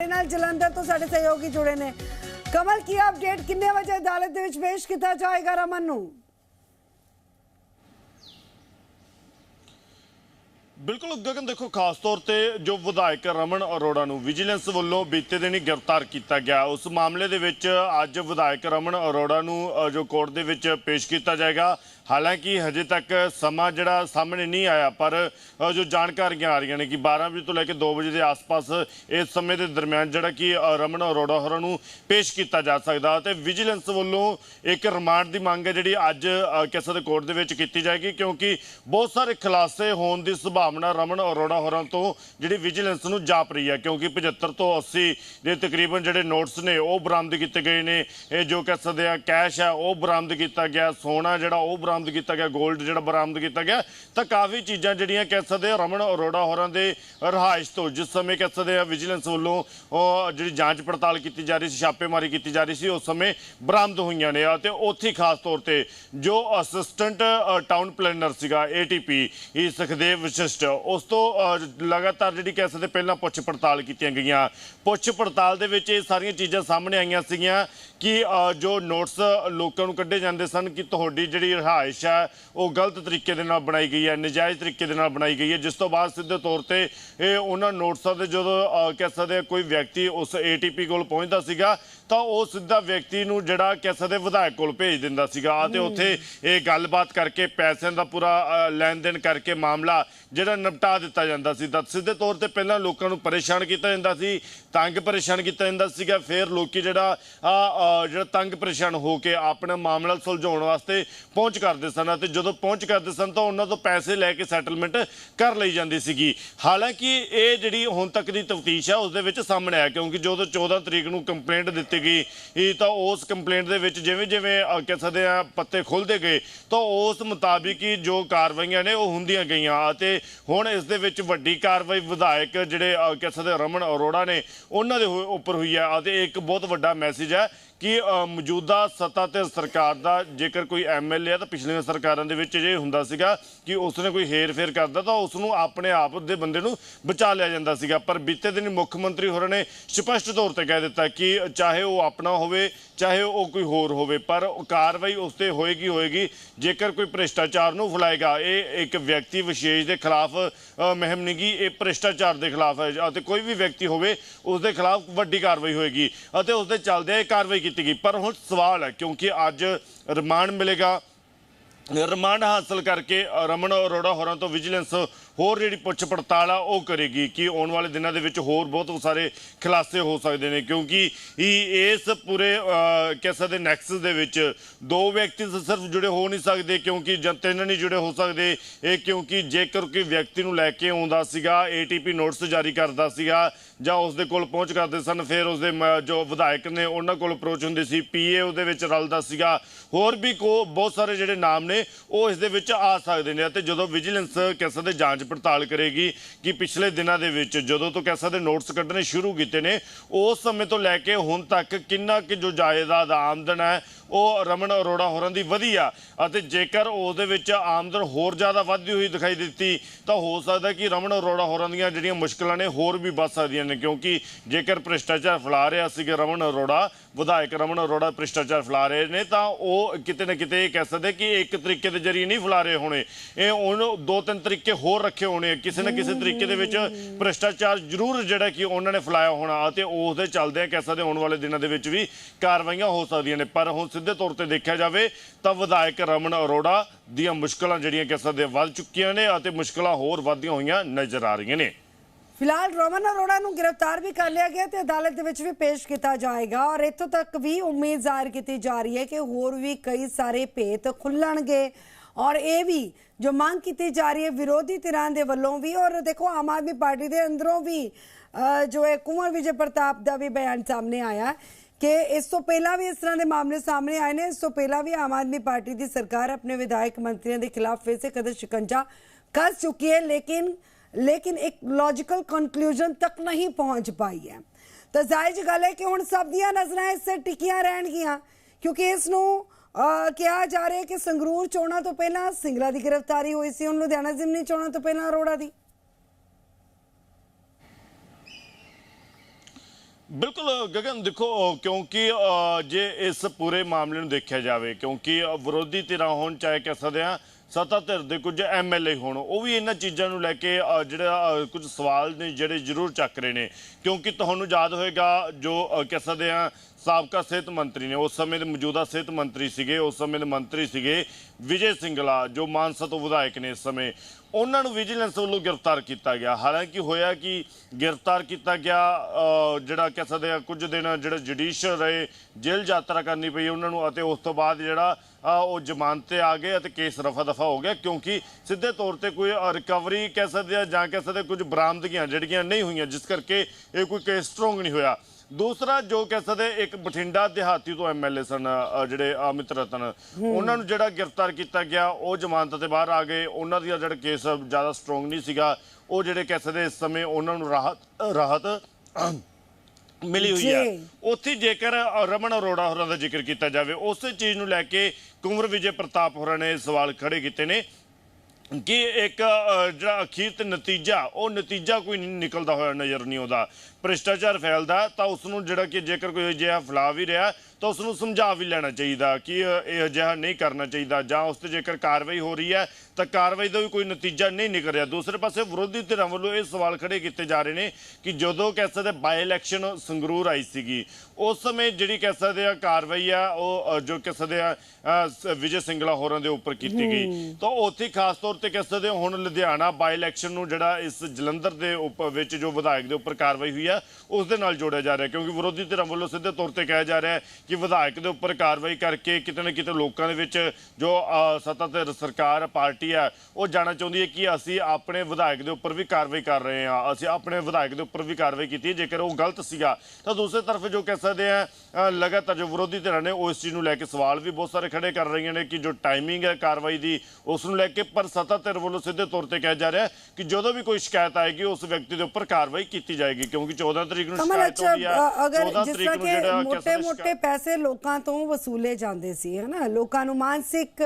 ਸਾਡੇ ਨਾਲ ਜਲੰਧਰ ਤੋਂ ਸਾਡੇ ਸਹਿਯੋਗੀ ਜੁੜੇ ਨੇ। ਕਮਲ, ਕੀ ਅਪਡੇਟ ਕਿੰਨੇ ਵਜੇ ਅਦਾਲਤ ਦੇ ਵਿੱਚ ਪੇਸ਼ ਕੀਤਾ ਜਾਏਗਾ ਰਮਨ ਨੂੰ? ਬਿਲਕੁਲ, ਗਗਨ, ਦੇਖੋ, ਖਾਸ ਤੌਰ ਤੇ ਜੋ ਵਿਧਾਇਕ ਰਮਨ ਅਰੋੜਾ ਨੂੰ ਵਿਜੀਲੈਂਸ ਵੱਲੋਂ ਬੀਤੇ ਦਿਨ ਹੀ ਗ੍ਰਿਫਤਾਰ ਕੀਤਾ ਗਿਆ, ਉਸ ਮਾਮਲੇ ਦੇ ਵਿੱਚ ਅੱਜ ਵਿਧਾਇਕ ਰਮਨ ਅਰੋੜਾ ਨੂੰ ਜੋ ਕੋਰਟ ਦੇ ਵਿੱਚ ਪੇਸ਼ ਕੀਤਾ ਜਾਏਗਾ। ਹਾਲਾਂਕਿ ਹਜੇ ਤੱਕ ਸਮਾਂ ਜਿਹੜਾ ਸਾਹਮਣੇ ਨਹੀਂ ਆਇਆ ਪਰ ਜੋ ਜਾਣਕਾਰੀਆਂ ਆ ਰਹੀਆਂ ਨੇ ਕਿ 12 ਵਜੇ ਤੋਂ ਲੈ ਕੇ 2 ਵਜੇ ਦੇ ਆਸ-ਪਾਸ ਇਸ ਸਮੇਂ ਦੇ ਦਰਮਿਆਨ ਜਿਹੜਾ ਕਿ ਰਮਨ ਅਰੋੜਾ ਹੋਰਾਂ ਨੂੰ ਪੇਸ਼ ਕੀਤਾ ਜਾ ਸਕਦਾ ਤੇ ਵਿਜੀਲੈਂਸ ਵੱਲੋਂ ਇੱਕ ਰਿਮਾਂਡ ਦੀ ਮੰਗ ਹੈ ਜਿਹੜੀ ਅੱਜ ਅ, ਕਿਸੇ ਕੋਰਟ ਦੇ ਵਿੱਚ ਕੀਤੀ ਜਾਏਗੀ ਕਿਉਂਕਿ ਬਹੁਤ ਸਾਰੇ ਖੁਲਾਸੇ ਹੋਣ ਦੀ ਸੰਭਾਵਨਾ ਰਮਨ ਅਰੋੜਾ ਹੋਰਾਂ ਤੋਂ ਜਿਹੜੀ ਵਿਜੀਲੈਂਸ ਨੂੰ ਜਾਪ ਰਹੀ ਹੈ ਕਿਉਂਕਿ 75 ਤੋਂ 80 ਦੇ ਤਕਰੀਬਨ ਜਿਹੜੇ ਨੋਟਸ ਨੇ ਉਹ ਬਰਾਮਦ ਕੀਤੇ ਗਏ ਨੇ। ਇਹ ਜੋ ਕਹਿ ਸਕਦੇ ਆ ਕੈਸ਼ ਹੈ ਉਹ ਬਰਾਮਦ ਕੀਤਾ ਗਿਆ ਸੋਨਾ ਜਿਹੜਾ ਉਹ ਬਰਾਮਦ ਕੀਤਾ ਗਿਆ 골ਡ ਜਿਹੜਾ ਬਰਾਮਦ ਕੀਤਾ ਗਿਆ, ਤਾਂ ਕਾਫੀ ਚੀਜ਼ਾਂ ਜਿਹੜੀਆਂ ਕਹਿ ਸਕਦੇ ਰਮਨ ਅਰੋੜਾ ਹੋਰਾਂ ਦੇ ਰਹਾਇਸ਼ ਤੋਂ, ਜਿਸ ਸਮੇਂ ਕਹਿ ਸਕਦੇ ਆ ਵਿਜੀਲੈਂਸ ਵੱਲੋਂ ਜਿਹੜੀ ਜਾਂਚ ਪੜਤਾਲ ਕੀਤੀ ਜਾ ਰਹੀ ਸੀ, ਛਾਪੇਮਾਰੀ ਕੀਤੀ ਜਾ ਰਹੀ ਸੀ, ਉਸ ਸਮੇਂ ਬਰਾਮਦ ਹੋਈਆਂ ਨੇ ਅਤੇ ਉੱਥੇ ਖਾਸ ਤੌਰ ਤੇ ਜੋ ਅਸਿਸਟੈਂਟ ਟਾਊਨ ਪਲੈਨਰ ਸੀਗਾ ਏਟੀਪੀ ਇਹ ਸੁਖਦੇਵ ਵਿਸ਼ਿਸ਼ਟ, ਉਸ ਤੋਂ ਲਗਾਤਾਰ ਜਿਹੜੀ ਕਹਿ ਸਕਦੇ ਪਹਿਲਾਂ ਪੁੱਛ ਪੜਤਾਲ ਕੀਤੀਆਂ ਗਈਆਂ। ਪੁੱਛ ਪੜਤਾਲ ਦੇ ਵਿੱਚ ਇਹ ਸਾਰੀਆਂ ਚੀਜ਼ਾਂ ਸਾਹਮਣੇ ਆਈਆਂ ਸੀਗੀਆਂ ਕਿ ਜੋ ਨੋਟਸ ਲੋਕਾਂ ਨੂੰ ਕੱਢੇ ਜਾਂਦੇ ਸਨ ਕਿ ਤੁਹਾਡੀ ਜਿਹੜੀ ਰਿਹਾਇਸ਼ ਹੈ। ਉਹ ਗਲਤ ਤਰੀਕੇ ਦੇ ਨਾਲ ਬਣਾਈ ਗਈ ਹੈ, ਨਜਾਇਜ਼ ਤਰੀਕੇ ਦੇ ਨਾਲ ਬਣਾਈ ਗਈ ਹੈ। ਜਿਸ ਤੋਂ ਬਾਅਦ ਸਿੱਧੇ ਤੌਰ ਤੇ ਇਹ ਉਹਨਾਂ ਨੋਟਸਾਂ ਦੇ ਜਦੋਂ ਕਹਿ ਸਕਦੇ ਹਾਂ ਕੋਈ ਵਿਅਕਤੀ ਉਸ ਏਟੀਪੀ ਕੋਲ ਪਹੁੰਚਦਾ ਸੀਗਾ ਤਾਂ ਉਹ ਸਿੱਧਾ ਵਿਅਕਤੀ ਨੂੰ ਜਿਹੜਾ ਕਹਿ ਸਕਦੇ ਵਿਧਾਇਕ ਕੋਲ ਭੇਜ ਦਿੰਦਾ ਸੀਗਾ। ਤੇ ਉੱਥੇ ਇਹ ਗੱਲਬਾਤ ਕਰਕੇ ਪੈਸਿਆਂ ਦਾ ਪੂਰਾ ਲੈਣ ਦੇਣ ਕਰਕੇ ਮਾਮਲਾ ਜਿਹੜਾ ਨਿਪਟਾ ਦਿੱਤਾ ਜਾਂਦਾ ਸੀ। ਤਾਂ ਸਿੱਧੇ ਤੌਰ ਤੇ ਪਹਿਲਾਂ ਲੋਕਾਂ ਨੂੰ ਪਰੇਸ਼ਾਨ ਕੀਤਾ ਜਾਂਦਾ ਸੀ ਤੰਗ ਪਰੇਸ਼ਾਨ ਕੀਤਾ ਜਾਂਦਾ ਸੀਗਾ। ਫਿਰ ਲੋਕੀ ਜਿਹੜਾ ਜਿਹੜਾ ਤੰਗ ਪਰੇਸ਼ਾਨ ਹੋ ਕੇ ਆਪਣਾ ਮਾਮਲਾ ਸੁਲਝਾਉਣ ਵਾਸਤੇ ਪਹੁੰਚ ਕਰਦੇ ਸਨ ਅਤੇ ਜਦੋਂ ਪਹੁੰਚ ਕਰਦੇ ਸਨ ਤਾਂ ਉਹਨਾਂ ਤੋਂ ਪੈਸੇ ਲੈ ਕੇ ਸੈਟਲਮੈਂਟ ਕਰ ਲਈ ਜਾਂਦੀ ਸੀਗੀ। ਹਾਲਾਂਕਿ ਇਹ ਜਿਹੜੀ ਹੁਣ ਤੱਕ ਦੀ ਤਫਤੀਸ਼ ਹੈ ਉਸ ਦੇ ਵਿੱਚ ਸਾਹਮਣੇ ਆਇਆ ਕਿਉਂਕਿ ਜਦੋਂ 14 ਤਰੀਕ ਨੂੰ ਕੰਪਲੇਂਟ ਦਿੱਤੀ ਗਈ ਇਹ ਤਾਂ ਉਸ ਕੰਪਲੇਂਟ ਦੇ ਵਿੱਚ ਜਿਵੇਂ ਜਿਵੇਂ ਅ, ਕਹਿ ਸਕਦੇ ਆ ਪੱਤੇ ਖੁੱਲਦੇ ਗਏ ਤਾਂ ਉਸ ਮੁਤਾਬਿਕ ਹੀ ਜੋ ਕਾਰਵਾਈਆਂ ਨੇ ਉਹ ਹੁੰਦੀਆਂ ਗਈਆਂ ਅਤੇ ਹੁਣ ਇਸ ਦੇ ਵਿੱਚ ਵੱਡੀ ਕਾਰਵਾਈ ਵਿਧਾਇਕ ਜਿਹੜੇ ਅ, ਕਹਿ ਸਕਦੇ ਰਮਨ ਅਰੋੜਾ ਨੇ ਉਹਨਾਂ ਦੇ ਹੋਏ- ਉੱਪਰ ਹੋਈ ਹੈ ਅਤੇ ਇੱਕ ਬਹੁਤ ਵੱਡਾ ਮੈਸੇਜ ਹੈ ਕਿ ਮੌਜੂਦਾ ਸੱਤਾ ਤੇ ਸਰਕਾਰ ਦਾ ਜੇਕਰ ਕੋਈ ਐਮਐਲਏ ਆ, ਤਾਂ ਪਿਛਲੀਆਂ ਸਰਕਾਰਾਂ ਦੇ ਵਿੱਚ ਜੇ ਹੁੰਦਾ ਸੀਗਾ ਕਿ ਉਸਨੇ ਕੋਈ ਹੇਰ-ਫੇਰ ਕਰਦਾ ਤਾਂ ਉਸ ਨੂੰ ਆਪਣੇ ਆਪ ਦੇ ਬੰਦੇ ਨੂੰ ਬਚਾ ਲਿਆ ਜਾਂਦਾ ਸੀਗਾ। ਪਰ ਬੀਤੇ ਦਿਨ ਮੁੱਖ ਮੰਤਰੀ ਹੋਰਾਂ ਨੇ ਸਪਸ਼ਟ ਤੌਰ ਤੇ ਕਹਿ ਦਿੱਤਾ ਕਿ ਚਾਹੇ ਉਹ ਆਪਣਾ ਹੋਵੇ ਚਾਹੇ ਉਹ ਕੋਈ ਹੋਰ ਹੋਵੇ ਪਰ ਕਾਰਵਾਈ ਉਸ ਤੇ ਹੋਏਗੀ ਹੋਏਗੀ। ਜੇਕਰ ਕੋਈ ਭ੍ਰਿਸ਼ਟਾਚਾਰ ਨੂੰ ਫੈਲਾਏਗਾ ਇਹ ਇੱਕ ਵਿਅਕਤੀ ਵਿਸ਼ੇਸ਼ ਦੇ ਖਿਲਾਫ ਅ, ਮੁਹਿੰਮ ਨਹੀਂ ਇਹ ਭ੍ਰਿਸ਼ਟਾਚਾਰ ਦੇ ਖਿਲਾਫ ਹੈ। ਅਤੇ ਕੋਈ ਵੀ ਵਿਅਕਤੀ ਹੋਵੇ ਉਸ ਦੇ ਖਿਲਾਫ ਵੱਡੀ ਕਾਰਵਾਈ ਹੋਏਗੀ ਅਤੇ ਉਸ ਦੇ ਚੱਲਦੇ ਇਹ ਕਾਰਵਾਈ ਕੀਤੀ ਗਈ। ਪਰ ਹੁਣ ਸਵਾਲ ਹੈ ਕਿਉਂਕਿ ਅੱਜ ਰਿਮਾਂਡ ਮਿਲੇਗਾ। ਰਿਮਾਂਡ ਹਾਸਲ ਕਰਕੇ ਰਮਨ ਅਰੋੜਾ ਹੋਰਾਂ ਤੋਂ ਵਿਜੀਲੈਂਸ ਹੋਰ ਜਿਹੜੀ ਪੁੱਛ ਪੜਤਾਲ ਆ, ਉਹ ਕਰੇਗੀ ਕਿ ਆਉਣ ਵਾਲੇ ਦਿਨਾਂ ਦੇ ਵਿੱਚ ਹੋਰ ਬਹੁਤ ਸਾਰੇ ਖੁਲਾਸੇ ਹੋ ਸਕਦੇ ਨੇ, ਕਿਉਂਕਿ ਇਹ ਇਸ ਪੂਰੇ ਕਹਿ ਸਕਦੇ ਨੈਕਸਸ ਦੇ ਵਿੱਚ ਦੋ ਵਿਅਕਤੀ ਸਿਰਫ ਜੁੜੇ ਹੋ ਨਹੀਂ ਸਕਦੇ, ਕਿਉਂਕਿ ਜਾਂ ਤਿੰਨ ਨਹੀਂ ਜੁੜੇ ਹੋ ਸਕਦੇ। ਇਹ ਕਿਉਂਕਿ ਜੇਕਰ ਕੋਈ ਵਿਅਕਤੀ ਨੂੰ ਲੈ ਕੇ ਆਉਂਦਾ ਸੀਗਾ ਏਟੀਪੀ ਨੋਟਸ ਜਾਰੀ ਕਰਦਾ ਸੀਗਾ, ਜਾਂ ਉਸ ਦੇ ਕੋਲ ਪਹੁੰਚ ਕਰਦੇ ਸਨ, ਫਿਰ ਉਸ ਦੇ ਮ- ਜੋ ਵਿਧਾਇਕ ਨੇ ਉਹਨਾਂ ਕੋਲ ਅਪਰੋਚ ਹੁੰਦੀ ਸੀ ਪੀਏ ਉਹਦੇ ਵਿੱਚ ਰਲਦਾ ਸੀਗਾ। ਹੋਰ ਵੀ ਕੋ, ਬਹੁਤ ਸਾਰੇ ਜਿਹੜੇ ਨਾਮ ਨੇ, ਉਹ ਇਸ ਦੇ ਵਿੱਚ ਆ ਸਕਦੇ ਨੇ, ਅਤੇ ਜਦੋਂ ਵਿਜੀਲੈਂਸ ਕਹਿ ਸਕਦੇ ਜਾਂਚ ਪੜਤਾਲ ਕਰੇਗੀ ਕਿ ਪਿਛਲੇ ਦਿਨਾਂ ਦੇ ਵਿੱਚ ਜਦੋਂ ਤੋਂ ਕੈਸਾ ਦੇ ਨੋਟਸ ਕੱਢਣੇ ਸ਼ੁਰੂ ਕੀਤੇ ਨੇ, ਉਸ ਸਮੇਂ ਤੋਂ ਲੈ ਕੇ ਹੁਣ ਤੱਕ ਕਿੰਨਾ ਕਿ ਜੋ ਜਾਇਦਾਦ ਆਮਦਨ ਹੈ ਉਹ ਰਮਨ ਅਰੋੜਾ ਹੋਰਾਂ ਦੀ ਵਧੀ ਆ ਅਤੇ ਜੇਕਰ ਉਸ ਦੇ ਵਿੱਚ ਆਮਦਨ ਹੋਰ ਜ਼ਿਆਦਾ ਵਧਦੀ ਹੋਈ ਦਿਖਾਈ ਦਿੱਤੀ, ਤਾਂ ਹੋ ਸਕਦਾ ਕਿ ਰਮਨ ਅਰੋੜਾ ਹੋਰਾਂ ਦੀਆਂ ਜਿਹੜੀਆਂ ਮੁਸ਼ਕਲਾਂ ਨੇ ਹੋਰ ਵੀ ਵੱਧ ਸਕਦੀਆਂ ਨੇ, ਕਿਉਂਕਿ ਜੇਕਰ ਭ੍ਰਿਸ਼ਟਾਚਾਰ ਫੈਲਾ ਰਿਹਾ ਸੀਗਾ ਰਮਨ ਅਰੋੜਾ, ਵਿਧਾਇਕ ਰਮਨ ਅਰੋੜਾ ਭ੍ਰਿਸ਼ਟਾਚਾਰ ਫੈਲਾ ਰਹੇ ਨੇ, ਤਾਂ ਉਹ ਕਿਤੇ ਨਾ ਕਿਤੇ ਇਹ ਕਹਿ ਸਕਦੇ ਕਿ ਇੱਕ ਤਰੀਕੇ ਦੇ ਜਰੀਏ ਨਹੀਂ ਫੈਲਾ ਰਹੇ ਹੋਣੇ। ਇਹ ਉਹਨੂੰ ਦੋ ਤਿੰਨ ਤਰੀਕੇ ਹੋਰ ਰੱਖੇ ਹੋਣੇ ਕਿਸੇ ਨਾ ਕਿਸੇ ਤਰੀਕੇ ਦੇ ਵਿੱਚ ਭ੍ਰਿਸ਼ਟਾਚਾਰ ਜ਼ਰੂਰ ਜਿਹੜਾ ਕਿ ਉਹਨਾਂ ਨੇ ਫੈਲਾਇਆ ਹੋਣਾ ਅਤੇ ਉਸ ਦੇ ਚੱਲਦੇ ਕਹਿ ਸਕਦੇ ਆਉਣ ਵਾਲੇ ਦਿਨਾਂ ਦੇ ਵਿੱਚ ਵੀ ਕਾਰਵਾਈਆਂ ਹੋ ਸਕਦੀਆਂ ਨੇ। ਪਰ ਹੁਣ ਸਿੱਧੇ ਤੌਰ ਤੇ ਦੇਖਿਆ ਜਾਵੇ ਤਾਂ ਵਿਧਾਇਕ ਰਮਨ ਅਰੋੜਾ ਦੀਆਂ ਮੁਸ਼ਕਲਾਂ ਜਿਹੜੀਆਂ ਕਹਿ ਸਕਦੇ ਵੱਧ ਚੁੱਕੀਆਂ ਨੇ ਅਤੇ ਮੁਸ਼ਕਲਾਂ ਹੋਰ ਵਧਦੀਆਂ ਹੋਈਆਂ ਨਜ਼ਰ ਆ ਰਹੀਆਂ ਨੇ। ਫਿਲਹਾਲ ਰਮਨ ਅਰੋੜਾ ਨੂੰ ਗ੍ਰਿਫਤਾਰ ਵੀ ਕਰ ਲਿਆ ਗਿਆ ਤੇ ਅਦਾਲਤ ਦੇ ਵਿੱਚ ਵੀ ਪੇਸ਼ ਕੀਤਾ ਜਾਏਗਾ ਔਰ ਇੱਥੋਂ ਤੱਕ ਵੀ ਉਮੀਦ ਜ਼ਾਹਿਰ ਕੀਤੀ ਜਾ ਰਹੀ ਹੈ ਕਿ ਹੋਰ ਵੀ ਕਈ ਸਾਰੇ ਭੇਤ ਖੁੱਲਣਗੇ ਔਰ ਇਹ ਵੀ ਜੋ ਮੰਗ ਕੀਤੀ ਜਾ ਰਹੀ ਹੈ ਵਿਰੋਧੀ ਧਿਰਾਂ ਦੇ ਵੱਲੋਂ ਵੀ ਔਰ ਦੇਖੋ ਆਮ ਆਦਮੀ ਪਾਰਟੀ ਦੇ ਅੰਦਰੋਂ ਵੀ ਜੋ ਹੈ ਕੁੰਵਰ ਵਿਜੇ ਪ੍ਰਤਾਪ ਦਾ ਵੀ ਬਿਆਨ ਸਾਹਮਣੇ ਆਇਆ। ਕਿ ਇਸ ਤੋਂ ਪਹਿਲਾਂ ਵੀ ਇਸ ਤਰ੍ਹਾਂ ਦੇ ਮਾਮਲੇ ਸਾਹਮਣੇ ਆਏ ਨੇ। ਇਸ ਤੋਂ ਪਹਿਲਾਂ ਵੀ ਆਮ ਆਦਮੀ ਪਾਰਟੀ ਦੀ ਸਰਕਾਰ ਆਪਣੇ ਵਿਧਾਇਕ ਮੰਤਰੀਆਂ ਦੇ ਖਿਲਾਫ ਫਿਰ ਸੇ ਕਦਰ ਸ਼ਿਕੰਜਾ ਕਰ ਚੁੱਕੀ ਹੈ, ਲੇਕਿਨ ਲੇਕਿਨ ਇੱਕ ਲੌਜੀਕਲ ਕਨਕਲੂਜਨ ਤੱਕ ਨਹੀਂ ਪਹੁੰਚ ਪਾਈ ਹੈ। ਤਾਂ ਜਾਇਜ਼ ਗੱਲ ਹੈ ਕਿ ਹੁਣ ਸਭ ਦੀਆਂ ਨਜ਼ਰਾਂ ਇਸ ਤੇ ਟਿਕੀਆਂ ਰਹਿਣਗੀਆਂ, ਕਿਉਂਕਿ ਇਸ ਨੂੰ ਕਿਹਾ ਜਾ ਰਿਹਾ ਕਿ ਸੰਗਰੂਰ ਚੋਣਾਂ ਤੋਂ ਪਹਿਲਾਂ ਸਿੰਗਲਾ ਦੀ ਗ੍ਰਿਫਤਾਰੀ ਹੋਈ ਸੀ, ਹੁਣ ਲੁਧਿਆਣਾ ਜ਼ਿਮਨੀ ਚੋਣਾਂ ਤੋਂ ਪਹਿਲਾਂ ਅਰੋੜਾ ਦੀ। ਬਿਲਕੁਲ, ਗਗਨ, ਦੇਖੋ, ਕਿਉਂਕਿ ਜੇ ਇਸ ਪੂਰੇ ਮਾਮਲੇ ਨੂੰ ਦੇਖਿਆ ਜਾਵੇ, ਕਿਉਂਕਿ ਵਿਰੋਧੀ ਧਿਰਾਂ ਹੋਣ ਚਾਹੇ ਕਹਿ ਸਕਦੇ ਆ ਸੱਤਾ ਧਿਰ ਦੇ ਕੁਝ ਐਮਐਲਏ ਹੋਣ, ਉਹ ਵੀ ਇਹਨਾਂ ਚੀਜ਼ਾਂ ਨੂੰ ਲੈ ਕੇ ਜਿਹੜਾ ਕੁਝ ਸਵਾਲ ਨੇ ਜਿਹੜੇ ਜ਼ਰੂਰ ਚੱਕ ਰਹੇ ਨੇ। ਕਿਉਂਕਿ ਤੁਹਾਨੂੰ ਯਾਦ ਹੋਏਗਾ, ਜੋ ਕਹਿ ਸਕਦੇ ਆ ਸਾਬਕਾ ਸਿਹਤ ਮੰਤਰੀ ਨੇ, ਉਸ ਸਮੇਂ ਦੇ ਮੌਜੂਦਾ ਸਿਹਤ ਮੰਤਰੀ ਸੀਗੇ, ਉਸ ਸਮੇਂ ਦੇ ਮੰਤਰੀ ਸੀਗੇ ਵਿਜੇ ਸਿੰਗਲਾ, ਜੋ ਮਾਨਸਾ ਤੋਂ ਵਿਧਾਇਕ ਨੇ ਇਸ ਸਮੇਂ। ਉਹਨਾਂ ਨੂੰ ਵਿਜੀਲੈਂਸ ਵੱਲੋਂ ਗ੍ਰਿਫਤਾਰ ਕੀਤਾ ਗਿਆ। ਹਾਲਾਂਕਿ ਹੋਇਆ ਕਿ, ਗ੍ਰਿਫਤਾਰ ਕੀਤਾ ਗਿਆ ਜਿਹੜਾ ਕਹਿ ਸਕਦੇ ਆ ਕੁਝ ਦਿਨ ਜਿਹੜਾ ਜੁਡੀਸ਼ੀਅਲ ਰਹੇ, ਜੇਲ੍ਹ ਯਾਤਰਾ ਕਰਨੀ ਪਈ ਉਹਨਾਂ ਨੂੰ ਅਤੇ ਉਸ ਤੋਂ ਬਾਅਦ ਜਿਹੜਾ ਉਹ ਜ਼ਮਾਨਤ ਤੇ ਆ ਗਏ ਅਤੇ ਕੇਸ ਰਫਾ ਦਫਾ ਹੋ ਗਿਆ ਕਿਉਂਕਿ ਸਿੱਧੇ ਤੌਰ ਤੇ ਕੋਈ ਰਿਕਵਰੀ ਕਹਿ ਸਕਦੇ ਆ ਜਾਂ ਕਹਿ ਸਕਦੇ ਕੁਝ ਬਰਾਮਦਗੀਆਂ ਜਿਹੜੀਆਂ ਨਹੀਂ ਹੋਈਆਂ, ਜਿਸ ਕਰਕੇ ਇਹ ਕੋਈ ਕੇਸ ਸਟਰੋਂਗ ਨਹੀਂ ਹੋਇਆ। ਦੂਸਰਾ ਜੋ ਕਹਿ ਸਕਦੇ ਇੱਕ ਬਠਿੰਡਾ ਦਿਹਾਤੀ ਤੋਂ ਐਮਐਲਏ ਸਨ ਅ, ਜਿਹੜੇ ਅਮਿਤ ਰਤਨ ਉਹਨਾਂ ਨੂੰ ਜਿਹੜਾ ਗ੍ਰਿਫਤਾਰ ਕੀਤਾ ਗਿਆ ਉਹ ਜ਼ਮਾਨਤ ਤੇ ਬਾਹਰ ਆ ਗਏ। ਉਹਨਾਂ ਦਾ ਜਿਹੜਾ ਕੇਸ ਜ਼ਿਆਦਾ ਸਟਰੋਂਗ ਨਹੀਂ ਸੀਗਾ। ਉਹ ਜਿਹੜੇ ਕਹਿ ਸਕਦੇ ਇਸ ਸਮੇਂ ਉਹਨਾਂ ਨੂੰ ਰਾਹਤ ਰਾਹਤ ਮਿਲੀ ਹੋਈ ਹੈ। ਜੀ। ਉੱਥੇ ਜੇਕਰ ਰਮਨ ਅਰੋੜਾ ਹੋਰਾਂ ਦਾ ਜ਼ਿਕਰ ਕੀਤਾ ਜਾਵੇ ਉਸੇ ਚੀਜ਼ ਨੂੰ ਲੈ ਕੇ ਕੁੰਵਰ ਵਿਜੇ ਪ੍ਰਤਾਪ ਹੋਰਾਂ ਨੇ ਸਵਾਲ ਖੜੇ ਕੀਤੇ ਨੇ। ਕਿ ਇੱਕ ਜਿਹੜਾ ਅਖੀਰਤ ਨਤੀਜਾ, ਉਹ ਨਤੀਜਾ ਕੋਈ ਨਹੀਂ ਨਿਕਲਦਾ ਹੋਇਆ ਨਜ਼ਰ ਨਹੀਂ ਆਉਂਦਾ। ਭ੍ਰਿਸ਼ਟਾਚਾਰ ਫੈਲਦਾ ਤਾਂ ਉਸ ਨੂੰ ਜਿਹੜਾ ਕਿ ਜੇਕਰ ਕੋਈ ਅਜਿਹਾ ਫਲਾ ਵੀ ਰਿਹਾ ਤਾਂ ਉਸ ਨੂੰ ਸਮਝਾ ਵੀ ਲੈਣਾ ਚਾਹੀਦਾ ਕਿ ਇਹ ਅਜਿਹਾ ਨਹੀਂ ਕਰਨਾ ਚਾਹੀਦਾ ਜਾਂ ਉਸ ਤੇ ਜੇਕਰ ਕਾਰਵਾਈ ਹੋ ਰਹੀ ਹੈ ਤਾਂ ਕਾਰਵਾਈ ਦਾ ਵੀ ਕੋਈ ਨਤੀਜਾ ਨਹੀਂ ਨਿਕਲ ਰਿਹਾ। ਦੂਸਰੇ ਪਾਸੇ ਵਿਰੋਧੀ ਧਿਰਾਂ ਵੱਲੋਂ ਇਹ ਸਵਾਲ ਖੜੇ ਕੀਤੇ ਜਾ ਰਹੇ ਨੇ ਕਿ ਜਦੋਂ ਕਹਿ ਸਕਦੇ ਬਾਈ ਇਲੈਕਸ਼ਨ ਸੰਗਰੂਰ ਆਈ ਸੀਗੀ ਉਸ ਸਮੇਂ ਜਿਹੜੀ ਕਹਿ ਸਕਦੇ ਆ ਕਾਰਵਾਈ ਆ ਉਹ ਜੋ ਕਹਿ ਸਕਦੇ ਆ ਵਿਜੇ ਸਿੰਗਲਾ ਹੋਰਾਂ ਦੇ ਉੱਪਰ ਕੀਤੀ ਗਈ। ਤਾਂ ਉੱਥੇ ਖਾਸ ਤੌਰ ਤੇ ਕਹਿ ਸਕਦੇ ਹੁਣ ਲੁਧਿਆਣਾ ਬਾਈ ਇਲੈਕਸ਼ਨ ਨੂੰ ਜਿਹੜਾ ਇਸ ਜਲੰਧਰ ਦੇ ਉੱਪਰ ਵਿੱਚ ਜੋ ਵਿਧਾਇਕ ਦੇ ਉੱਪਰ ਕਾਰਵਾਈ ਹੋਈ ਆ ਉਸ ਦੇ ਨਾਲ ਜੋੜਿਆ ਜਾ ਰਿਹਾ ਕਿਉਂਕਿ ਵਿਰੋਧੀ ਧਿਰਾਂ ਵੱਲੋਂ ਸਿੱਧੇ ਤੌਰ ਤੇ ਕਿਹਾ ਜਾ ਰਿਹਾ ਕਿ ਵਿਧਾਇਕ ਦੇ ਉੱਪਰ ਕਾਰਵਾਈ ਕਰਕੇ ਕਿਤੇ ਨਾ ਕਿਤੇ ਲੋਕਾਂ ਦੇ ਵਿੱਚ ਜੋ ਸੱਤਾ ਸਤਤ ਸਰਕਾਰ ਪਾਰਟੀ ਹੈ ਉਹ ਜਾਣਾ ਚਾਹੁੰਦੀ ਹੈ ਕਿ ਅਸੀਂ ਆਪਣੇ ਵਿਧਾਇਕ ਦੇ ਉੱਪਰ ਵੀ ਕਾਰਵਾਈ ਕਰ ਰਹੇ ਹਾਂ। ਅਸੀਂ ਆਪਣੇ ਵਿਧਾਇਕ ਦੇ ਉੱਪਰ ਵੀ ਕਾਰਵਾਈ ਕੀਤੀ ਜੇਕਰ ਉਹ ਗਲਤ ਸੀਗਾ ਤਾਂ ਦੂਸਰੇ ਤਰਫ ਜੋ ਕਹਿ ਸਕਦੇ ਆ ਲਗਾਤਾਰ ਜੋ ਵਿਰੋਧੀ ਧਿਰਾਂ ਨੇ ਉਹ ਇਸ ਚੀਜ਼ ਨੂੰ ਲੈ ਕੇ ਸਵਾਲ ਵੀ ਬਹੁਤ ਸਾਰੇ ਖੜੇ ਕਰ ਰਹੀਆਂ ਨੇ ਕਿ ਜੋ ਟਾਈਮਿੰਗ ਹੈ ਕਾਰਵਾਈ ਦੀ ਉਸ ਨੂੰ ਲੈ ਕੇ ਪਰ ਸੱਤਾ ਧਿਰ ਵੱਲੋਂ ਸਿੱਧੇ ਤੌਰ ਤੇ ਕਿਹਾ ਜਾ ਰਿਹਾ ਕਿ ਜਦੋਂ ਵੀ ਕੋਈ ਸ਼ਿਕਾਇਤ ਆਏਗੀ ਉਸ ਵਿਅਕਤੀ ਦੇ ਉੱਪਰ ਕਾਰਵਾਈ ਕੀਤੀ ਜਾਏਗੀ ਕਿਉਂਕਿ 14 ਤਰੀਕ ਨੂੰ ਸ਼ਿਕਾਇਤ ਹੋਈ ਹੈ। 14 ਤਰੀਕ ਨੂੰ ਜਿਹੜਾ ਮੋਟੇ ਮੋਟੇ ਪੈਸੇ ਲੋਕਾਂ ਤੋਂ ਵਸੂਲੇ ਜਾਂਦੇ ਸੀ ਹਨਾ ਲੋਕਾਂ ਨੂੰ ਮਾਨਸਿਕ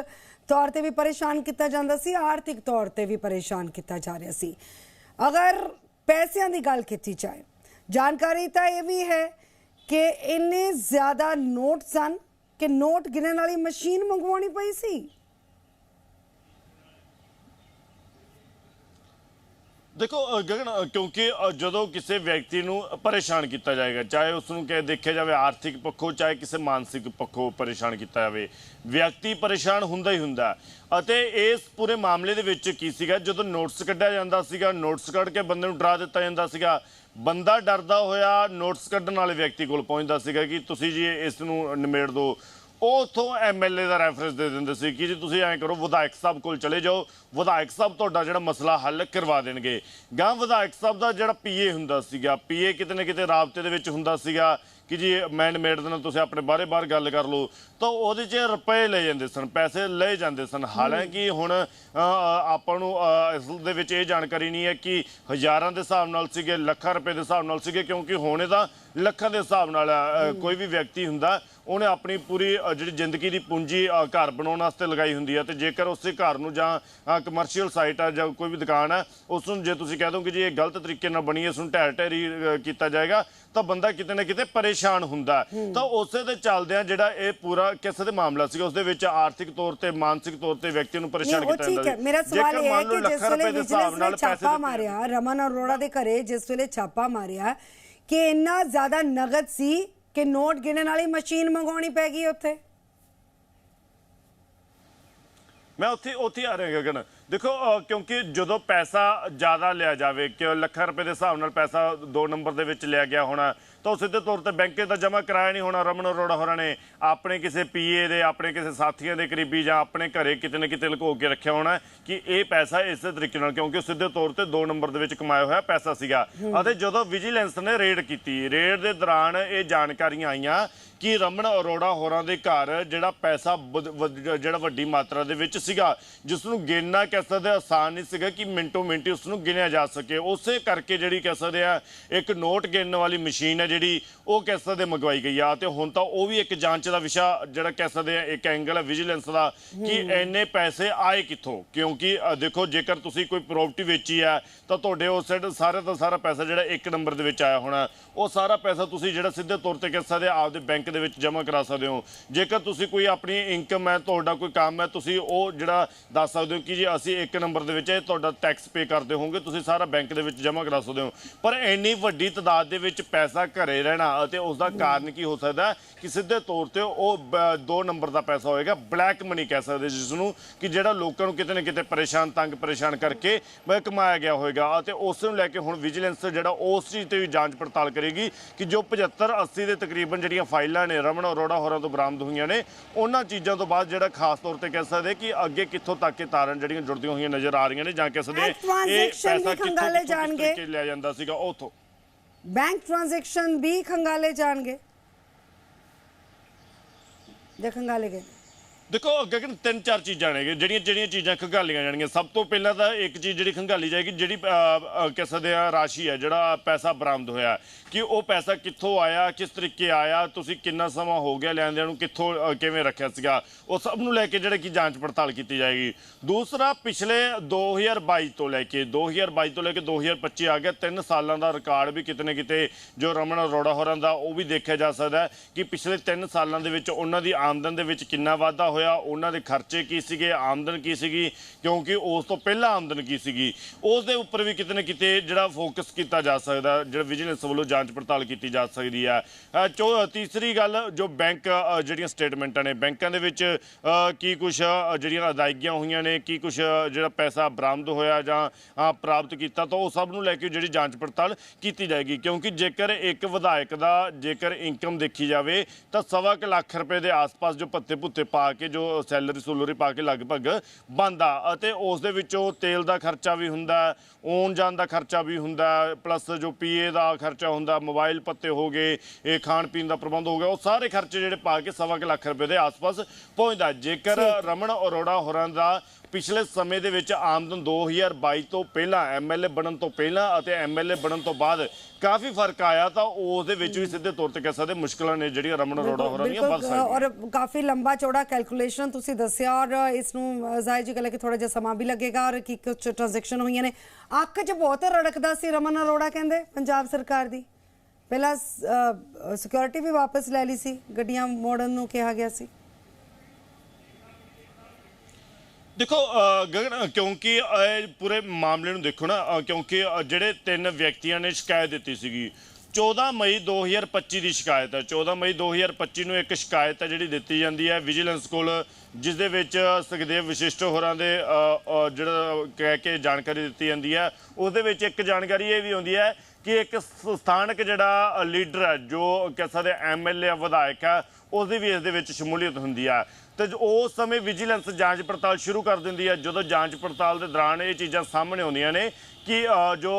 ਤੌਰ ਤੇ ਵੀ ਪਰੇਸ਼ਾਨ ਕੀਤਾ ਜਾਂਦਾ ਸੀ, ਆਰਥਿਕ ਤੌਰ ਤੇ ਵੀ ਪਰੇਸ਼ਾਨ ਕੀਤਾ ਜਾ ਰਿਹਾ ਸੀ। ਅਗਰ ਪੈਸਿਆਂ ਦੀ ਗੱਲ ਕੀਤੀ ਜਾਏ, ਜਾਣਕਾਰੀ ਤਾਂ ਇਹ ਵੀ ਹੈ ਕਿ ਇੰਨੇ ਜ਼ਿਆਦਾ ਨੋਟ ਸਨ ਕਿ ਨੋਟ ਗਿਣਨ ਵਾਲੀ ਮਸ਼ੀਨ ਮੰਗਵਾਉਣੀ ਪਈ ਸੀ। ਦੇਖੋ ਅ, ਗਗਨ ਅ, ਕਿਉਂਕਿ ਅ, ਜਦੋਂ ਕਿਸੇ ਵਿਅਕਤੀ ਨੂੰ ਪਰੇਸ਼ਾਨ ਕੀਤਾ ਜਾਏਗਾ ਚਾਹੇ ਉਸ ਨੂੰ ਕਹੇ ਦੇਖਿਆ ਜਾਵੇ ਆਰਥਿਕ ਪੱਖੋਂ ਚਾਹੇ ਕਿਸੇ ਮਾਨਸਿਕ ਪੱਖੋਂ ਪਰੇਸ਼ਾਨ ਕੀਤਾ ਜਾਵੇ ਵਿਅਕਤੀ ਪਰੇਸ਼ਾਨ ਹੁੰਦਾ ਹੀ ਹੁੰਦਾ ਅਤੇ ਇਸ ਪੂਰੇ ਮਾਮਲੇ ਦੇ ਵਿੱਚ ਕੀ ਸੀਗਾ ਜਦੋਂ ਨੋਟਿਸ ਕੱਢਿਆ ਜਾਂਦਾ ਸੀਗਾ ਨੋਟਿਸ ਕੱਢ ਕੇ ਬੰਦੇ ਨੂੰ ਡਰਾ ਦਿੱਤਾ ਜਾਂਦਾ ਸੀਗਾ ਬੰਦਾ ਡਰਦਾ ਹੋਇਆ ਨੋਟਿਸ ਕੱਢਣ ਵਾਲੇ ਵਿਅਕਤੀ ਕੋਲ ਪਹੁੰਚਦਾ ਸੀਗਾ ਕਿ ਤੁਸੀਂ ਜੀ ਇਸ ਨੂੰ ਨਿਮੇੜ ਦਿਓ ਉਹ ਉਥੋਂ ਐਮਐਲਏ ਦਾ ਰੈਫਰੈਂਸ ਦੇ ਦਿੰਦੇ ਸੀ ਕਿ ਜੀ ਤੁਸੀਂ ਐਂ ਕਰੋ, ਵਿਧਾਇਕ ਸਾਹਿਬ ਕੋਲ ਚਲੇ ਜਾਓ, ਵਿਧਾਇਕ ਸਾਹਿਬ ਤੁਹਾਡਾ ਜਿਹੜਾ ਮਸਲਾ ਹੱਲ ਕਰਵਾ ਦੇਣਗੇ। ਗਾਂ ਵਿਧਾਇਕ ਸਾਹਿਬ ਦਾ ਜਿਹੜਾ ਪੀਏ ਹੁੰਦਾ ਸੀਗਾ ਪੀਏ ਕਿਤੇ ਨਾ ਕਿਤੇ ਰਾਬਤੇ ਦੇ ਵਿੱਚ ਹੁੰਦਾ ਸੀਗਾ ਕਿ ਜੀ ਮੈਂ ਮੇਡ ਦੇ ਨਾਲ ਤੁਸੀਂ ਆਪਣੇ ਬਾਰੇ ਬਾਹਰ ਗੱਲ ਕਰ ਲਓ। ਤਾਂ ਉਹਦੇ 'ਚ ਰੁਪਏ ਲੈ ਜਾਂਦੇ ਸਨ, ਪੈਸੇ ਲਏ ਜਾਂਦੇ ਸਨ। ਹਾਲਾਂਕਿ ਹੁਣ ਆਪਾਂ ਨੂੰ ਇਸ ਦੇ ਵਿੱਚ ਇਹ ਜਾਣਕਾਰੀ ਨਹੀਂ ਹੈ ਕਿ ਹਜ਼ਾਰਾਂ ਦੇ ਹਿਸਾਬ ਨਾਲ ਸੀਗੇ, ਲੱਖਾਂ ਰੁਪਏ ਦੇ ਹਿਸਾਬ ਨਾਲ ਸੀਗੇ, ਕਿਉਂਕਿ ਹੁਣ ਇਹਦਾ ਲੱਖਾਂ ਦੇ ਹਿਸਾਬ ਨਾਲ ਕੋਈ ਵੀ ਵਿਅਕਤੀ ਹੁੰਦਾ ਉਹਨੇ ਆਪਣੀ ਪੂਰੀ ਜਿਹੜੀ ਜ਼ਿੰਦਗੀ ਦੀ ਪੂੰਜੀ ਘਰ ਬਣਾਉਣ ਵਾਸਤੇ ਲਗਾਈ ਹੁੰਦੀ ਹੈ ਤੇ ਜੇਕਰ ਉਸੇ ਘਰ ਨੂੰ ਜਾਂ ਕਮਰਸ਼ੀਅਲ ਸਾਈਟ ਆ ਜਾਂ ਕੋਈ ਵੀ ਦੁਕਾਨ ਹੈ ਉਸ ਨੂੰ ਜੇ ਤੁਸੀਂ ਕਹਿ ਦੋ ਕਿ ਜੀ ਇਹ ਗਲਤ ਤਰੀਕੇ ਨਾਲ ਬਣੀ ਹੈ ਇਸ ਨੂੰ ਢਹਿ ਢੇਰੀ ਕੀਤਾ ਜਾਏਗਾ ਤਾਂ ਬੰਦਾ ਕਿਤੇ ਨਾ ਕਿਤੇ ਪਰੇਸ਼ਾਨ ਹੁੰਦਾ। ਤਾਂ ਉਸੇ ਦੇ ਚੱਲਦਿਆਂ ਜਿਹੜਾ ਇਹ ਪੂਰਾ ਕਿਸੇ ਦੇ ਮਾਮਲਾ ਸੀਗਾ ਉਸ ਦੇ ਵਿੱਚ ਆਰਥਿਕ ਤੌਰ ਤੇ ਮਾਨਸਿਕ ਤੌਰ ਤੇ ਵਿਅਕਤੀ ਨੂੰ ਪਰੇਸ਼ਾਨ ਕੀਤਾ ਜਾਂਦਾ ਹੈ। ਮੇਰਾ ਸਵਾਲ ਇਹ ਹੈ ਕਿ ਜਿਸ ਵੇਲੇ ਵਿਜੀਲੈਂਸ ਨੇ ਛਾਪਾ ਮਾਰਿਆ ਰਮਨ ਅਰੋੜਾ ਦੇ ਘਰੇ ਜਿਸ ਵੇਲੇ ਛਾਪਾ ਮਾਰਿਆ ਕਿ ਇੰਨਾ ਜ਼ਿਆਦਾ ਨਗਦ ਸੀ ਕਿ ਨੋਟ ਗਿਣਨ ਵਾਲੀ ਮਸ਼ੀਨ ਮੰਗਵਾਉਣੀ ਪੈ ਗਈ ਉੱਥੇ? ਮੈਂ ਉੱਥੇ ਉੱਥੇ ਆ ਰਿਹਾ ਗਗਨ। ਦੇਖੋ ਅਹ, ਕਿਉਂਕਿ ਜਦੋਂ ਪੈਸਾ ਜ਼ਿਆਦਾ ਲਿਆ ਜਾਵੇ ਕਿ ਲੱਖਾਂ ਰੁਪਏ ਦੇ ਹਿਸਾਬ ਨਾਲ ਪੈਸਾ ਦੋ ਨੰਬਰ ਦੇ ਵਿੱਚ ਲਿਆ ਗਿਆ ਹੋਣਾ ਤਾਂ ਉਹ ਸਿੱਧੇ ਤੌਰ ਤੇ ਬੈਂਕੇ ਦਾ ਜਮ੍ਹਾਂ ਕਰਾਇਆ ਨਹੀਂ ਹੋਣਾ ਰਮਨ ਅਰੋੜਾ ਹੋਰਾਂ ਨੇ ਆਪਣੇ ਕਿਸੇ ਪੀਏ ਦੇ ਆਪਣੇ ਕਿਸੇ ਸਾਥੀਆਂ ਦੇ ਕਰੀਬੀ ਜਾਂ ਆਪਣੇ ਘਰੇ ਕਿਤੇ ਨਾ ਕਿਤੇ ਲੁਕੋ ਕੇ ਰੱਖਿਆ ਹੋਣਾ ਕਿ ਇਹ ਪੈਸਾ ਇਸੇ ਤਰੀਕੇ ਨਾਲ ਕਿਉਂਕਿ ਉਹ ਸਿੱਧੇ ਤੌਰ ਤੇ ਦੋ ਨੰਬਰ ਦੇ ਵਿੱਚ ਕਮਾਇਆ ਹੋਇਆ ਪੈਸਾ ਸੀਗਾ। ਅਤੇ ਜਦੋਂ ਵਿਜੀਲੈਂਸ ਨੇ ਰੇਡ ਕੀਤੀ ਰੇਡ ਦੇ ਦੌਰਾਨ ਇਹ ਜਾਣਕਾਰੀਆਂ ਆਈਆਂ ਕਿ ਰਮਨ ਅਰੋੜਾ ਹੋਰਾਂ ਦੇ ਘਰ ਜਿਹੜਾ ਪੈਸਾ ਜਿਹੜਾ ਵੱਡੀ ਮਾਤਰਾ ਦੇ ਵਿੱਚ ਸੀਗਾ ਜਿਸ ਨੂੰ ਗਿਣਨਾ ਕਹਿ ਸਕਦੇ ਆਸਾਨ ਨਹੀਂ ਸੀਗਾ ਕਿ ਮਿੰਟੋ ਮਿੰਟੀ ਉਸ ਨੂੰ ਗਿਣਿਆ ਜਾ ਸਕੇ। ਉਸੇ ਕਰਕੇ ਜਿਹੜੀ ਕਹਿ ਸਕਦੇ ਆ ਇੱਕ ਨੋਟ ਗਿਣਨ ਵਾਲੀ ਮਸ਼ੀਨ ਹੈ ਜਿਹੜੀ ਉਹ ਕਹਿ ਸਕਦੇ ਮੰਗਵਾਈ ਗਈ ਆ। ਤੇ ਹੁਣ ਤਾਂ ਉਹ ਵੀ ਇੱਕ ਜਾਂਚ ਦਾ ਵਿਸ਼ਾ ਜਿਹੜਾ ਕਹਿ ਸਕਦੇ ਆ ਇੱਕ ਐਂਗਲ ਹੈ ਵਿਜੀਲੈਂਸ ਦਾ ਕਿ ਇੰਨੇ ਪੈਸੇ ਆਏ ਕਿੱਥੋਂ? ਕਿਉਂਕਿ ਦੇਖੋ ਜੇਕਰ ਤੁਸੀਂ ਕੋਈ ਪ੍ਰਾਪਰਟੀ ਵੇਚੀ ਹੈ ਤਾਂ ਤੁਹਾਡੇ ਉਸ ਸਾਈਡ ਸਾਰੇ ਦਾ ਸਾਰਾ ਪੈਸਾ ਜਿਹੜਾ ਇੱਕ ਨੰਬਰ ਦੇ ਵਿੱਚ ਆਇਆ ਹੋਣਾ। ਉਹ ਸਾਰਾ ਪੈਸਾ ਤੁਸੀਂ ਜਿਹੜਾ ਸਿੱਧੇ ਤੌਰ ਤੇ ਕਹਿ ਸਕਦੇ ਆ ਆਪਦੇ ਬੈਂਕ ਦੇ ਵਿੱਚ ਜਮ੍ਹਾਂ ਕਰਾ ਸਕਦੇ ਹੋ। ਜੇਕਰ ਤੁਸੀਂ ਕੋਈ ਆਪਣੀ ਇਨਕਮ ਹੈ, ਤੁਹਾਡਾ ਕੋਈ ਕੰਮ ਹੈ, ਤੁਸੀਂ ਉਹ ਜਿਹੜਾ ਦੱਸ ਸਕਦੇ ਹੋ ਕਿ ਜੀ ਅਸੀਂ ਇੱਕ ਨੰਬਰ ਦੇ ਵਿੱਚ ਇਹ ਤੁਹਾਡਾ ਟੈਕਸ ਪੇ ਕਰਦੇ ਹੋਵੋਗੇ, ਤੁਸੀਂ ਸਾਰਾ ਬੈਂਕ ਦੇ ਵਿੱਚ ਜਮ੍ਹਾਂ ਕਰਾ ਸਕਦੇ ਹੋ। ਪਰ ਇੰਨੀ ਵੱਡੀ ਤਾਦਾਦ ਦੇ ਵਿੱਚ ਪੈਸਾ ਘਰੇ ਰਹਿਣਾ ਅਤੇ ਉਸ ਦਾ ਕਾਰਨ ਕੀ ਹੋ ਸਕਦਾ ਕਿ ਸਿੱਧੇ ਤੌਰ ਤੇ ਉਹ ਦੋ ਨੰਬਰ ਦਾ ਪੈਸਾ ਹੋਏਗਾ ਬਲੈਕ ਮਨੀ ਕਹਿ ਸਕਦੇ ਜਿਸ ਨੂੰ ਕਿ ਜਿਹੜਾ ਲੋਕਾਂ ਨੂੰ ਕਿਤੇ ਨਾ ਕਿਤੇ ਪਰੇਸ਼ਾਨ, ਤੰਗ ਪਰੇਸ਼ਾਨ ਕਰਕੇ ਕਮਾਇਆ ਗਿਆ ਹੋਏਗਾ ਅਤੇ ਉਸ ਨੂੰ ਲੈ ਕੇ ਹੁਣ ਵਿਜੀਲੈਂਸ ਜਿਹੜਾ ਉਸ ਚੀਜ਼ ਤੇ ਵੀ ਜਾਂਚ ਪੜਤਾਲ ਕਰੇਗੀ ਕਿ ਜੋ 75 80 ਦੇ ਤਕਰੀਬਨ ਜਿਹੜੀਆਂ ਫਾਈਲਾਂ ਨੇ ਰਮਨ ਅਰੋੜਾ ਹੋਰਾਂ ਤੋਂ ਬਰਾਮਦ ਹੋਈਆਂ ਨੇ ਉਹਨਾਂ ਚੀਜ਼ਾਂ ਤੋਂ ਬਾਅਦ ਜਿਹੜਾ ਖਾਸ ਤੌਰ ਤੇ ਕਹਿ ਸਕਦੇ ਕਿ ਅੱਗੇ ਕਿੱਥੋਂ ਤੱਕ ਇਹ ਤਾਰਨ ਜਿਹੜੀਆਂ ਜੁੜਦੀਆਂ ਹੋਈਆਂ ਨਜ਼ਰ ਆ ਰਹੀਆਂ ਨੇ ਜਾਂ ਕਹਿ ਸਕਦੇ ਇਹ ਵੀ ਕਿੱਥੋਂ- ਜਾਣਗੇ। ਤਰੀਕੇ ਲਿਆ ਜਾਂਦਾ ਸੀਗਾ ਉੱਥੋਂ। ਬੈਂਕ ਟ੍ਰਾਂਜੈਕਸ਼ਨ ਵੀ ਖੰਗਾਲੇ ਜਾਣਗੇ। ਜੇ ਖੰਗਾਲੇ ਗਏ। ਦੇਖੋ ਗਗਨ ਤਿੰਨ ਚਾਰ ਚੀਜ਼ਾਂ ਨੇ ਜਿਹੜੀਆਂ ਜਿਹੜੀਆਂ ਚੀਜ਼ਾਂ ਖੰਗਾਲੀਆਂ ਜਾਣਗੀਆਂ। ਸਭ ਤੋਂ ਪਹਿਲਾਂ ਤਾਂ ਇੱਕ ਚੀਜ਼ ਜਿਹੜੀ ਖੰਗਾਲੀ ਜਾਏਗੀ ਜਿਹੜੀ ਅਹ, ਕਹਿ ਸਕਦੇ ਆ ਰਾਸ਼ੀ ਹੈ ਜਿਹੜਾ ਪੈਸਾ ਬਰਾਮਦ ਹੋਇਆ। ਕਿ ਉਹ ਪੈਸਾ ਕਿੱਥੋਂ ਆਇਆ ਕਿਸ ਤਰੀਕੇ ਆਇਆ ਤੁਸੀਂ ਕਿੰਨਾ ਸਮਾਂ ਹੋ ਗਿਆ ਲੈਂਦਿਆਂ ਨੂੰ ਕਿੱਥੋਂ ਕਿਵੇਂ ਰੱਖਿਆ ਸੀਗਾ ਉਹ ਸਭ ਨੂੰ ਲੈ ਕੇ ਜਿਹੜੇ ਕਿ ਜਾਂਚ ਪੜਤਾਲ ਕੀਤੀ ਜਾਏਗੀ। ਦੂਸਰਾ ਪਿਛਲੇ 2022 ਤੋਂ ਲੈ ਕੇ 2022 ਤੋਂ ਲੈ ਕੇ 2025 ਆ ਗਿਆ ਤਿੰਨ ਸਾਲਾਂ ਦਾ ਰਿਕਾਰਡ ਵੀ ਕਿਤੇ ਨਾ ਕਿਤੇ ਜੋ ਰਮਨ ਅਰੋੜਾ ਹੋਰਾਂ ਦਾ ਉਹ ਵੀ ਦੇਖਿਆ ਜਾ ਸਕਦਾ ਕਿ ਪਿਛਲੇ 3 ਸਾਲਾਂ ਦੇ ਵਿੱਚ ਉਹਨਾਂ ਦੀ ਆਮਦਨ ਦੇ ਵਿੱਚ ਕਿੰਨਾ ਵਾਧਾ ਹੋਇਆ। ਉਹਨਾਂ ਦੇ ਖਰਚੇ ਕੀ ਸੀਗੇ, ਆਮਦਨ ਕੀ ਸੀਗੀ, ਕਿਉਂਕਿ ਉਸ ਤੋਂ ਪਹਿਲਾਂ ਆਮਦਨ ਕੀ ਸੀਗੀ, ਉਸ ਦੇ ਉੱਪਰ ਵੀ ਕਿਤੇ ਨਾ ਕਿਤੇ ਜਿਹੜਾ ਫੋਕਸ ਕੀਤਾ ਜਾ ਸਕਦਾ, ਜਿਹੜਾ ਵਿਜੀਲੈਂਸ ਵੱਲੋਂ ਜਾਂਚ ਪੜਤਾਲ ਕੀਤੀ ਜਾ ਸਕਦੀ ਹੈ। ਤੀਸਰੀ ਗੱਲ, ਜੋ ਬੈਂਕ ਜਿਹੜੀਆਂ ਸਟੇਟਮੈਂਟਾਂ ਨੇ ਬੈਂਕਾਂ ਦੇ ਵਿੱਚ ਕੀ ਕੁਝ ਜਿਹੜੀਆਂ ਅਦਾਇਗੀਆਂ ਹੋਈਆਂ ਨੇ, ਕੀ ਕੁਝ ਜਿਹੜਾ ਪੈਸਾ ਬਰਾਮਦ ਹੋਇਆ ਜਾਂ ਪ੍ਰਾਪਤ ਕੀਤਾ, ਤਾਂ ਉਹ ਸਭ ਨੂੰ ਲੈ ਕੇ ਜਿਹੜੀ ਜਾਂਚ ਪੜਤਾਲ ਕੀਤੀ ਜਾਏਗੀ। ਕਿਉਂਕਿ ਜੇਕਰ ਇੱਕ ਵਿਧਾਇਕ ਦਾ ਜੇਕਰ ਇਨਕਮ ਦੇਖੀ ਜਾਵੇ, ਤਾਂ ਸਵਾ ਕੁ ਲੱਖ ਰੁਪਏ ਦੇ ਆਸ-ਪਾਸ ਜੋ ਪੱਤੇ ਭੁੱਤੇ ਪਾ ਕੇ ਜੋ ਸੈਲਰੀ ਸੁਲਰੀ ਪਾ ਕੇ ਲਗਭਗ ਬੰਦਾ ਅਤੇ ਉਸ ਦੇ ਵਿੱਚੋਂ ਤੇਲ ਦਾ ਖਰਚਾ ਵੀ ਹੁੰਦਾ ਆਉਣ ਜਾਣ ਦਾ ਖਰਚਾ ਵੀ ਹੁੰਦਾ ਪਲੱਸ ਜੋ ਪੀਏ ਦਾ ਖਰਚਾ ਹੁੰਦਾ ਮੋਬਾਈਲ ਪੱਤੇ ਹੋ ਗਏ ਇਹ ਖਾਣ ਪੀਣ ਦਾ ਪ੍ਰਬੰਧ ਹੋ ਗਿਆ ਉਹ ਸਾਰੇ ਖਰਚੇ ਜਿਹੜੇ ਪਾ ਕੇ ਸਵਾ ਕੁ ਲੱਖ ਰੁਪਏ ਦੇ ਆਸ-ਪਾਸ ਪਹੁੰਚਦਾ। ਜੇਕਰ ਰਮਨ ਅਰੋੜਾ ਹੋਰਾਂ ਦਾ ਪਿਛਲੇ ਸਮੇਂ ਦੇ ਵਿੱਚ ਆਮਦਨ 2022 ਤੋਂ ਪਹਿਲਾਂ ਐਮਐਲਏ ਬਣਨ ਤੋਂ ਪਹਿਲਾਂ ਅਤੇ ਐਮਐਲਏ ਬਣਨ ਤੋਂ ਬਾਅਦ ਕਾਫੀ ਫ਼ਰਕ ਆਇਆ ਤਾਂ ਉਸ ਦੇ ਵਿੱਚ ਵੀ ਸਿੱਧੇ ਤੌਰ ਤੇ ਕਹਿ ਸਕਦੇ ਮੁਸ਼ਕਲਾਂ ਨੇ ਜਿਹੜੀਆਂ ਰਮਨ ਅਰੋੜਾ ਹੋਰਾਂ ਦੀਆਂ ਵੱਧ ਸਕਦੀਆਂ ਔਰ ਕਾਫੀ ਲੰਬਾ ਚੌੜਾ ਕੈਲਕੂਲੇਸ਼ਨ ਤੁਸੀਂ ਦੱਸਿਆ ਔਰ ਇਸ ਨੂੰ ਜ਼ਾਹਿਰ ਜੀ ਗੱਲ ਕਿ ਥੋੜਾ ਜਿਹਾ ਸਮਾਂ ਵੀ ਲੱਗੇਗਾ ਔਰ ਕੀ ਕੁਝ ਟ੍ਰਾਂਜੈਕਸ਼ਨ ਹੋਈਆਂ ਨੇ। ਅੱਖ 'ਚ ਬਹੁਤ ਰੜਕਦਾ ਸੀ ਰਮਨ ਅਰੋੜਾ ਕਹਿੰਦੇ ਪੰਜਾਬ ਸਰਕਾਰ ਦੀ। ਪਹਿਲਾਂ ਸਿਕਿਉਰਿਟੀ ਵੀ ਵਾਪਸ ਲੈ ਲਈ ਸੀ ਗੱਡੀਆਂ ਮੋੜਨ ਨੂੰ ਕਿਹਾ ਗਿਆ ਸੀ। ਦੇਖੋ ਗਗਨ, ਕਿਉਂਕਿ ਇਹ ਪੂਰੇ ਮਾਮਲੇ ਨੂੰ ਦੇਖੋ ਨਾ ਕਿਉਂਕਿ ਜਿਹੜੇ ਤਿੰਨ ਵਿਅਕਤੀਆਂ ਨੇ ਸ਼ਿਕਾਇਤ ਦਿੱਤੀ ਸੀਗੀ 14 ਮਈ 2025 ਦੀ ਸ਼ਿਕਾਇਤ ਹੈ। 14 ਮਈ 2025 ਨੂੰ ਇੱਕ ਸ਼ਿਕਾਇਤ ਹੈ ਜਿਹੜੀ ਦਿੱਤੀ ਜਾਂਦੀ ਹੈ ਵਿਜੀਲੈਂਸ ਕੋਲ, ਜਿਸ ਦੇ ਵਿੱਚ ਸੁਖਦੇਵ ਵਿਸ਼ਿਸ਼ਟ ਹੋਰਾਂ ਦੇ ਜਿਹੜਾ ਕਹਿ ਕੇ ਜਾਣਕਾਰੀ ਦਿੱਤੀ ਜਾਂਦੀ ਹੈ ਉਸ ਦੇ ਵਿੱਚ ਇੱਕ ਜਾਣਕਾਰੀ ਇਹ ਵੀ ਆਉਂਦੀ ਹੈ ਕਿ ਇੱਕ ਸਥਾਨਕ ਜਿਹੜਾ ਲੀਡਰ ਹੈ, ਜੋ ਕਹਿ ਸਕਦੇ ਐਮਐਲਏ ਵਿਧਾਇਕ ਹੈ, ਉਸ ਦੀ ਵੀ ਇਸ ਦੇ ਵਿੱਚ ਸ਼ਮੂਲੀਅਤ ਹੁੰਦੀ ਹੈ। ਤੇ ਉਸ ਸਮੇਂ ਵਿਜੀਲੈਂਸ ਜਾਂਚ ਪੜਤਾਲ ਸ਼ੁਰੂ ਕਰ ਦਿੰਦੀ ਹੈ। ਜਦੋਂ ਜਾਂਚ ਪੜਤਾਲ ਦੇ ਦੌਰਾਨ ਇਹ ਚੀਜ਼ਾਂ ਸਾਹਮਣੇ ਆਉਂਦੀਆਂ ਨੇ ਕਿ ਜੋ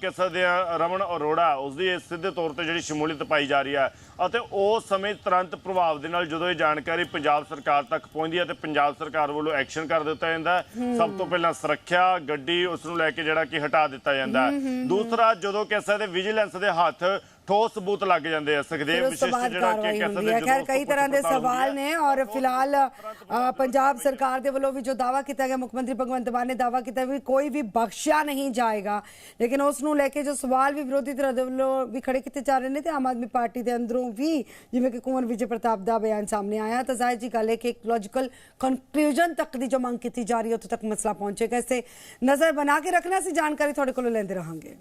ਕਹਿ ਸਕਦੇ ਆ ਰਮਨ ਅਰੋੜਾ ਉਸ ਦੀ ਸਿੱਧੇ ਤੌਰ ਤੇ ਜਿਹੜੀ ਸ਼ਮੂਲੀਅਤ ਪਾਈ ਜਾ ਰਹੀ ਹੈ ਅਤੇ ਉਸ ਸਮੇਂ ਤੁਰੰਤ ਪ੍ਰਭਾਵ ਦੇ ਨਾਲ ਜਦੋਂ ਇਹ ਜਾਣਕਾਰੀ ਪੰਜਾਬ ਸਰਕਾਰ ਤੱਕ ਪਹੁੰਚਦੀ ਹੈ ਤੇ ਪੰਜਾਬ ਸਰਕਾਰ ਵੱਲੋਂ ਐਕਸ਼ਨ ਕਰ ਦਿੱਤਾ ਜਾਂਦਾ। ਸਭ ਤੋਂ ਪਹਿਲਾਂ ਸੁਰੱਖਿਆ ਗੱਡੀ ਉਸ ਨੂੰ ਲੈ ਕੇ ਜਿਹੜਾ ਕਿ ਹਟਾ ਦਿੱਤਾ ਜਾਂਦਾ ਦੂਸਰਾ ਜਦੋਂ ਕਹਿ ਸਕਦੇ ਵਿਜੀਲੈਂਸ ਦੇ ਹੱਥ ਠੋਸ ਸਬੂਤ ਲੱਗ ਜਾਂਦੇ ਆ। ਸੁਖਦੇਵ ਉਸ ਤੋਂ ਵਿਸ਼ਿਸ਼ਟ ਬਾਅਦ ਜਿਹੜਾ ਕਿ ਕਾਰਵਾਈ ਹੁੰਦੀ ਹੈ। ਖੈਰ ਕਈ ਤਰ੍ਹਾਂ ਦੇ ਸਵਾਲ ਨੇ ਔਰ ਫਿਲਹਾਲ ਅ, ਪੰਜਾਬ ਸਰਕਾਰ ਦੇ ਵੱਲੋਂ ਵੀ ਜੋ ਦਾਵਾ ਕੀਤਾ ਗਿਆ ਮੁੱਖ ਮੰਤਰੀ ਭਗਵੰਤ ਮਾਨ ਨੇ ਦਾਵਾ ਕੀਤਾ ਵੀ ਕੋਈ ਵੀ ਬਖਸ਼ਿਆ ਨਹੀਂ ਜਾਏਗਾ। ਲੇਕਿਨ ਉਸ ਨੂੰ ਲੈ ਕੇ ਜੋ ਸਵਾਲ ਵੀ ਵਿਰੋਧੀ ਧਿਰ ਦੇ ਵੱਲੋਂ ਵੀ ਖੜੇ ਕੀਤੇ ਜਾ ਰਹੇ ਨੇ ਤੇ ਆਮ ਆਦਮੀ ਪਾਰਟੀ ਦੇ ਅੰਦਰੋਂ ਵੀ ਜਿਵੇਂ ਕਿ ਕੁੰਵਰ ਵਿਜੇ ਪ੍ਰਤਾਪ ਦਾ ਬਿਆਨ ਸਾਹਮਣੇ ਆਇਆ। ਤਾਂ ਜ਼ਾਹਿਰ ਜੀ ਗੱਲ ਹੈ ਕਿ ਇੱਕ ਲੌਜੀਕਲ ਕਨਕਲੂਜਨ ਤੱਕ ਦੀ ਜੋ ਮੰਗ ਕੀਤੀ ਜਾ ਰਹੀ ਹੈ ਉੱਥੇ ਤੱਕ ਮਸਲਾ ਪਹੁੰਚੇਗਾ। ਇਸੇ ਨਜ਼ਰ ਬਣਾ ਕੇ ਰੱਖਣਾ ਸੀ। ਜਾਣਕਾਰੀ ਤੁਹਾਡੇ ਕੋਲੋਂ ਲੈਂਦੇ ਰਹਾਂਗੇ।